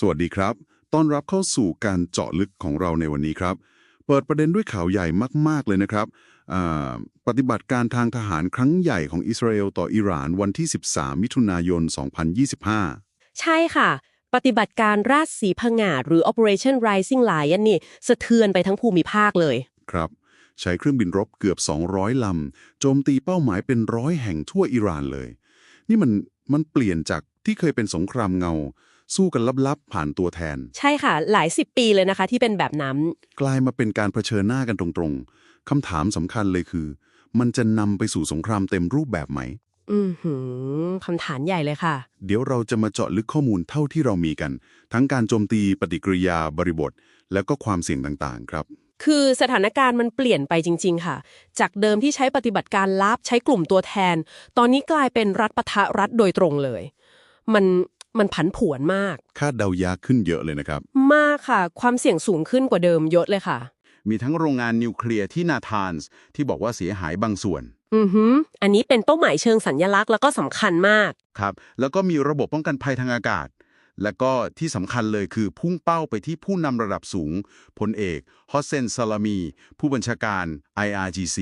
สวัสดีครับ ต้อนรับเข้าสู่การเจาะลึกของเราในวันนี้ครับ เปิดประเด็นด้วยข่าวใหญ่มาก ๆ เลยนะครับอ่าปฏิบัติการทางทหารครั้งใหญ่ของอิสราเอลต่ออิหร่านวันที่ 13 มิถุนายน 2025 ใช่ค่ะ ปฏิบัติการราชสีผงาดหรือ Operation Rising Lion นี่สะเทือนไปทั้งภูมิภาคเลย ครับ ใช้เครื่องบินรบเกือบ 200 ลำ โจมตีเป้าหมายเป็นร้อยแห่งทั่วอิหร่านเลย นี่มันมันเปลี่ยนจากที่เคยเป็นสงครามเงา สู้กันลับๆ ผ่านตัวแทน ใช่ค่ะ หลายสิบปีเลยนะคะ ที่เป็นแบบนั้น กลายมาเป็นการเผชิญหน้ากันตรงๆคำถามสำคัญเลยคือ มันจะนำไปสู่สงครามเต็มรูปแบบไหม อือหือคำถามใหญ่เลยค่ะ เดี๋ยวเราจะมาเจาะลึกข้อมูลเท่าที่เรามีกัน ทั้งการโจมตีปฏิกิริยาบริบท แล้วก็ความเสี่ยงต่างๆ ครับ คือสถานการณ์มันเปลี่ยนไปจริง ๆ ค่ะ จากเดิมที่ใช้ปฏิบัติการลับใช้กลุ่มตัวแทน ตอนนี้กลายเป็นรัฐปะทะรัฐโดยตรงเลย มัน มันผันผวนมาก คาดเดายากขึ้นเยอะเลยนะครับ มากค่ะ ความเสี่ยงสูงขึ้นกว่าเดิมเยอะเลยค่ะ มีทั้งโรงงานนิวเคลียร์ที่นาธานส์ที่บอกว่าเสียหายบางส่วน อือหือ อันนี้เป็นเป้าหมายเชิงสัญญลักษณ์แล้วก็สำคัญมาก ครับ แล้วก็มีระบบป้องกันภัยทางอากาศ และก็ที่สำคัญเลยคือพุ่งเป้าไปที่ผู้นำระดับสูงพลเอกฮอสเซนซาลามี ผู้บัญชาการ IRGC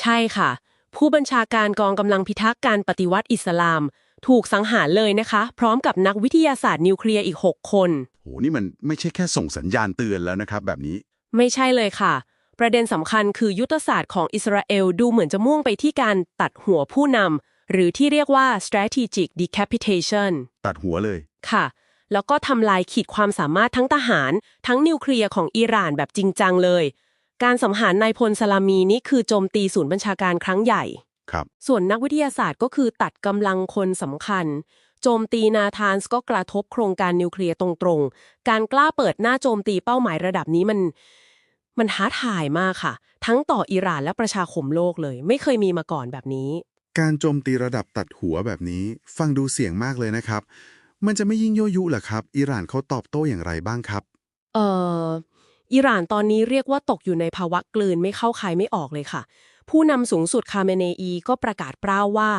ใช่ค่ะ ผู้บัญชาการกองกำลังพิทักษ์การปฏิวัติอิสลาม ถูกสังหารเลยนะคะ พร้อมกับนักวิทยาศาสตร์นิวเคลียร์อีก 6 คน โห นี่มันไม่ใช่แค่ส่งสัญญาณเตือนแล้วนะครับ แบบนี้ ไม่ใช่เลยค่ะ ประเด็นสำคัญคือยุทธศาสตร์ของอิสราเอลดูเหมือนจะมุ่งไปที่การตัดหัวผู้นำหรือที่เรียกว่า strategic decapitation ตัดหัวเลย ค่ะ แล้วก็ทำลายขีดความสามารถทั้งทหาร ทั้งนิวเคลียร์ของอิหร่านแบบจริงจังเลย การสังหารนายพลสลามีนี่คือโจมตีศูนย์บัญชาการครั้งใหญ่ ครับส่วนนักวิทยาศาสตร์ก็คือตัดกำลังคนสำคัญ โจมตีนาธานส์ก็กระทบโครงการนิวเคลียร์ตรงๆ การกล้าเปิดหน้าโจมตีเป้าหมายระดับนี้มัน มันท้าทายมากค่ะ ทั้งต่ออิหร่านและประชาคมโลกเลย ไม่เคยมีมาก่อนแบบนี้ การโจมตีระดับตัดหัวแบบนี้ ฟังดูเสี่ยงมากเลยนะครับ มันจะไม่ยิ่งยั่วยุเหรอครับ อิหร่านเขาตอบโต้อย่างไรบ้างครับ เอ่ออิหร่านตอนนี้เรียกว่าตกอยู่ในภาวะกลืนไม่เข้าใครไม่ออกเลยค่ะ ผู้นำสูงสุดคาเมเนอีก็ประกาศเปล่าว่า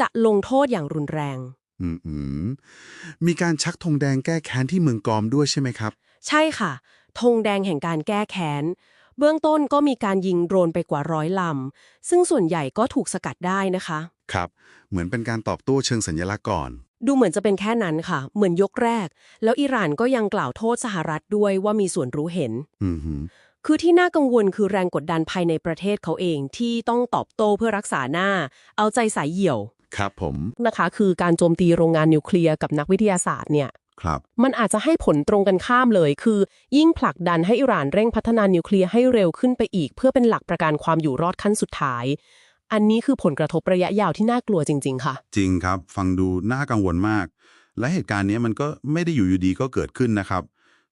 จะลงโทษอย่างรุนแรงอืมอืมมีการชักธงแดงแก้แค้นที่เมืองกอมด้วยใช่ไหมครับ ใช่ค่ะธงแดงแห่งการแก้แค้น เบื้องต้นก็มีการยิงโดรนไปกว่าร้อยลำ ซึ่งส่วนใหญ่ก็ถูกสกัดได้นะคะ ครับ เหมือนเป็นการตอบโต้เชิงสัญลักษณ์ก่อน ดูเหมือนจะเป็นแค่นั้นค่ะ เหมือนยกแรก แล้วอิหร่านก็ยังกล่าวโทษสหรัฐด้วยว่ามีส่วนรู้เห็น อืมหืม คือที่น่ากังวลคือแรงกดดันภายในประเทศเขาเองที่ต้องตอบโต้เพื่อรักษาหน้า เอาใจสายเหี่ยว ครับผมนะคะ คือการโจมตีโรงงานนิวเคลียร์กับนักวิทยาศาสตร์เนี่ยครับ มันอาจจะให้ผลตรงกันข้ามเลย คือ ยิ่งผลักดันให้อิหร่านเร่งพัฒนานิวเคลียร์ให้เร็วขึ้นไปอีก เพื่อเป็นหลักประกันความอยู่รอดขั้นสุดท้าย อันนี้คือผลกระทบระยะยาวที่น่ากลัวจริง ๆ ค่ะ จริงครับ ฟังดูน่ากังวลมาก และเหตุการณ์นี้มันก็ไม่ได้อยู่อยู่ดีก็เกิดขึ้นนะครับ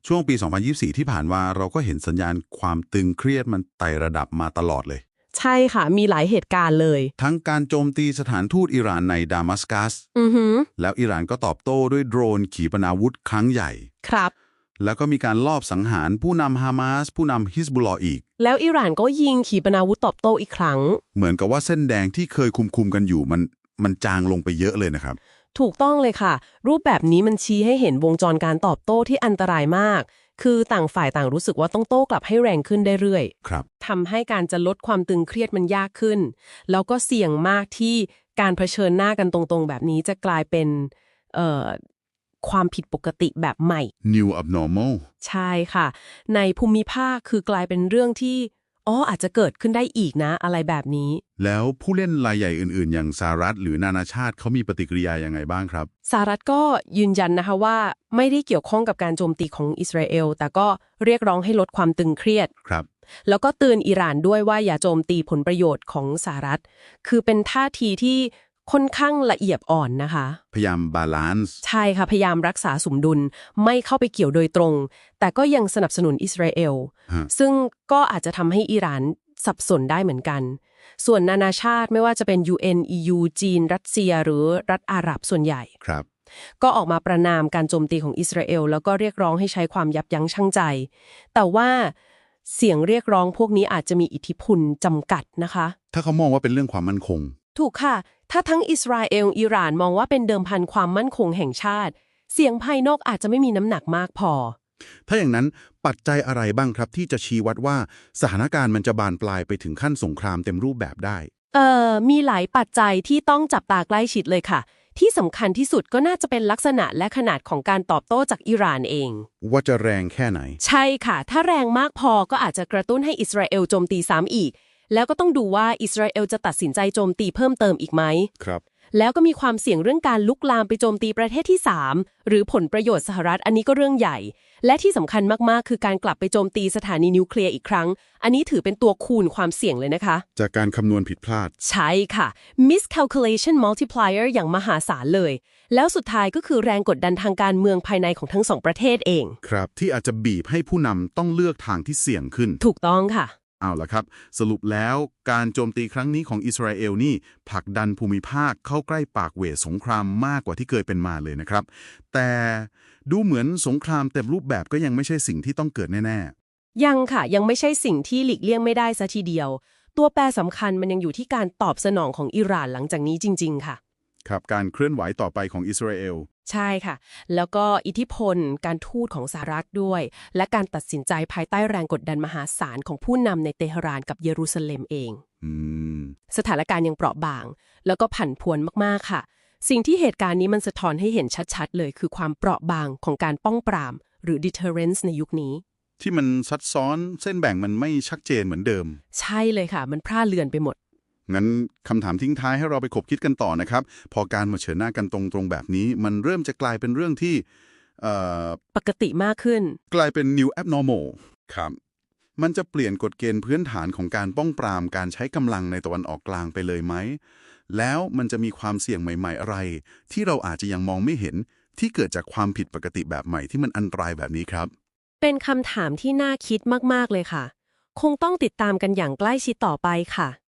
ช่วงปี 2024 ที่ผ่านมาเราก็เห็นสัญญาณความตึงเครียดมันไต่ระดับมาตลอดเลย ใช่ค่ะ มีหลายเหตุการณ์เลย ทั้งการโจมตีสถานทูตอิหร่านในดามัสกัส อือหือ แล้วอิหร่านก็ตอบโต้ด้วยโดรนขีปนาวุธครั้งใหญ่ ครับ แล้วก็มีการลอบสังหารผู้นำฮามาส ผู้นำฮิสบุลลออีก แล้วอิหร่านก็ยิงขีปนาวุธตอบโต้อีกครั้ง เหมือนกับว่าเส้นแดงที่เคยคุมคุมๆกันอยู่มันมันจางลงไปเยอะเลยนะครับ ถูกต้องเลยค่ะ รูปแบบนี้มันชี้ให้เห็นวงจรการตอบโต้ที่อันตรายมาก คือต่างฝ่ายต่างรู้สึกว่าต้องโต้กลับให้แรงขึ้นได้เรื่อยครับทำให้การจะลดความตึงเครียดมันยากขึ้น แล้วก็เสี่ยงมากที่การเผชิญหน้ากันตรงๆ แบบนี้จะกลายเป็นเอ่อความผิดปกติแบบใหม่ new abnormal ใช่ค่ะ ในภูมิภาคคือกลายเป็นเรื่องที่ อ๋ออาจจะเกิดขึ้นได้อีกนะ อะไรแบบนี้ แล้วผู้เล่นรายใหญ่อื่นๆ อย่างสหรัฐหรือนานาชาติเขามีปฏิกิริยายังไงบ้างครับสหรัฐก็ยืนยันนะคะว่าไม่ได้เกี่ยวข้องกับการโจมตีของอิสราเอล แต่ก็เรียกร้องให้ลดความตึงเครียด ครับ แล้วก็เตือนอิหร่านด้วยว่าอย่าโจมตีผลประโยชน์ของสหรัฐ คือเป็นท่าทีที่ ค่อนข้างละเอียดอ่อนนะคะ พยายามบาลานซ์ใช่ค่ะ พยายามรักษาสมดุลไม่เข้าไปเกี่ยวโดยตรง แต่ก็ยังสนับสนุนอิสราเอลฮะซึ่งก็อาจจะทำให้อิหร่านสับสนได้เหมือนกัน ส่วนนานาชาติไม่ว่าจะเป็น UN EU จีน รัสเซีย หรือรัฐอาหรับส่วนใหญ่ครับก็ออกมาประนามการโจมตีของอิสราเอล แล้วก็เรียกร้องให้ใช้ความยับยั้งชั่งใจ แต่ว่าเสียงเรียกร้องพวกนี้อาจจะมีอิทธิพลจำกัดนะคะ ถ้าเขามองว่าเป็นเรื่องความมั่นคง ถูกค่ะ ถ้าทั้งอิสราเอล อิหร่านมองว่าเป็นเดิมพันความมั่นคงแห่งชาติ เสียงภายนอกอาจจะไม่มีน้ำหนักมากพอ ถ้าอย่างนั้นปัจจัยอะไรบ้างครับที่จะชี้วัดว่าสถานการณ์มันจะบานปลายไปถึงขั้นสงครามเต็มรูปแบบได้ เอ่อ มีหลายปัจจัยที่ต้องจับตาใกล้ชิดเลยค่ะ ที่สำคัญที่สุดก็น่าจะเป็นลักษณะและขนาดของการตอบโต้จากอิหร่านเอง ว่าจะแรงแค่ไหน ใช่ค่ะ ถ้าแรงมากพอก็อาจจะกระตุ้นให้อิสราเอลโจมตีซ้ำอีก แล้วก็ต้องดูว่าอิสราเอลจะตัดสินใจโจมตีเพิ่มเติมอีกไหมครับ แล้วก็มีความเสี่ยงเรื่องการลุกลามไปโจมตีประเทศที่ 3 หรือผลประโยชน์สหรัฐอันนี้ก็เรื่องใหญ่ และที่สำคัญมากๆ คือการกลับไปโจมตีสถานีนิวเคลียร์อีกครั้ง อันนี้ถือเป็นตัวคูณความเสี่ยงเลยนะคะ จากการคำนวณผิดพลาด ใช่ค่ะ miscalculation multiplier อย่างมหาศาลเลย แล้วสุดท้ายก็คือแรงกดดันทางการเมืองภายในของทั้งสองประเทศเอง ครับ ที่อาจจะบีบให้ผู้นำต้องเลือกทางที่เสี่ยงขึ้น ถูกต้องค่ะ เอาละครับ สรุปแล้วการโจมตีครั้งนี้ของอิสราเอลนี่ผลักดันภูมิภาคเข้าใกล้ปากเหวสงครามมากกว่าที่เคยเป็นมาเลยนะครับ แต่ดูเหมือนสงครามเต็มรูปแบบก็ยังไม่ใช่สิ่งที่ต้องเกิดแน่ ๆ ยังค่ะยังไม่ใช่สิ่งที่หลีกเลี่ยงไม่ได้ซะทีเดียว ตัวแปรสำคัญมันยังอยู่ที่การตอบสนองของอิหร่านหลังจากนี้จริง ๆ ค่ะ ครับการเคลื่อนไหวต่อไปของอิสราเอล ใช่ค่ะ แล้วก็อิทธิพลการทูตของสหรัฐด้วย และการตัดสินใจภายใต้แรงกดดันมหาศาลของผู้นำในเตหะรานกับเยรูซาเล็มเองอืมสถานการณ์ยังเปราะบาง แล้วก็ผันพวนมาก ๆ ค่ะ สิ่งที่เหตุการณ์นี้มันสะท้อนให้เห็นชัด ๆ เลย คือความเปราะบางของการป้องปราม หรือ deterrence ในยุคนี้ ที่มันซับซ้อนเส้นแบ่งมันไม่ชัดเจนเหมือนเดิม ใช่เลยค่ะ มันพร่าเลือนไปหมด งั้นคำถามทิ้งท้ายให้เราไปขบคิดกันต่อนะครับ พอการมาเผชิญหน้ากันตรงๆแบบนี้ มันเริ่มจะกลายเป็นเรื่องที่เอ่อปกติมากขึ้น กลายเป็น new abnormal ครับ มันจะเปลี่ยนกฎเกณฑ์พื้นฐานของการป้องปรามการใช้กำลังในตะวันออกกลางไปเลยไหม แล้วมันจะมีความเสี่ยงใหม่ ๆ อะไร ที่เราอาจจะยังมองไม่เห็นที่เกิดจากความผิดปกติแบบใหม่ที่มันอันตรายแบบนี้ครับ เป็นคำถามที่น่าคิดมากๆเลยค่ะ คงต้องติดตามกันอย่างใกล้ชิดต่อไปค่ะ